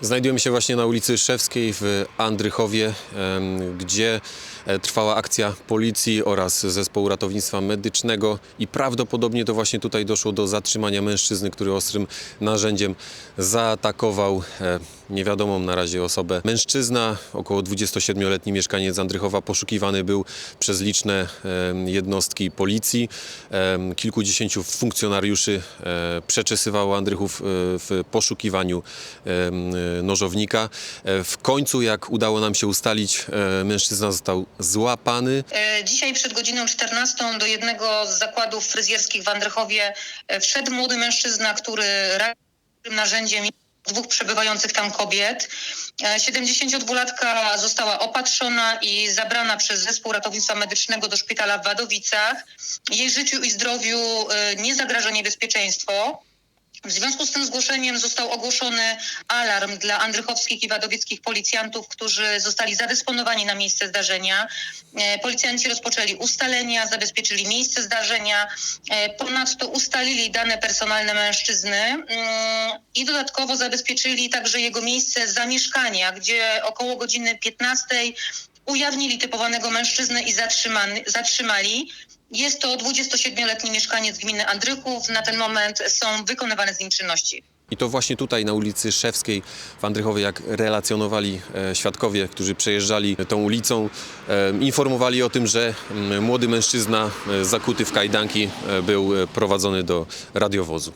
Znajdujemy się właśnie na ulicy Szewskiej w Andrychowie, gdzie e, trwała akcja policji oraz zespołu ratownictwa medycznego i prawdopodobnie to właśnie tutaj doszło do zatrzymania mężczyzny, który ostrym narzędziem zaatakował e, niewiadomą na razie osobę. Mężczyzna, około 27-letni mieszkaniec Andrychowa, poszukiwany był przez liczne jednostki policji. Kilkudziesięciu funkcjonariuszy e, przeczesywało Andrychów e, w poszukiwaniu nożownika. E, W końcu, jak udało nam się ustalić, mężczyzna został złapany. Dzisiaj przed godziną 14 do jednego z zakładów fryzjerskich w Andrychowie wszedł młody mężczyzna, który narzędziem dwóch przebywających tam kobiet. E, 72-latka została opatrzona i zabrana przez zespół ratownictwa medycznego do szpitala w Wadowicach. Jej życiu i zdrowiu e, nie zagraża niebezpieczeństwo. W związku z tym zgłoszeniem został ogłoszony alarm dla andrychowskich i wadowieckich policjantów, którzy zostali zadysponowani na miejsce zdarzenia. E, Policjanci rozpoczęli ustalenia, zabezpieczyli miejsce zdarzenia, e, ponadto ustalili dane personalne mężczyzny mm, i dodatkowo zabezpieczyli także jego miejsce zamieszkania, gdzie około godziny 15 ujawnili typowanego mężczyznę i zatrzymali. Jest to 27-letni mieszkaniec gminy Andrychów. Na ten moment są wykonywane z nim czynności. I to właśnie tutaj na ulicy Szewskiej w Andrychowie, jak relacjonowali e, świadkowie, którzy przejeżdżali tą ulicą, e, informowali o tym, że m, młody mężczyzna e, zakuty w kajdanki był prowadzony do radiowozu.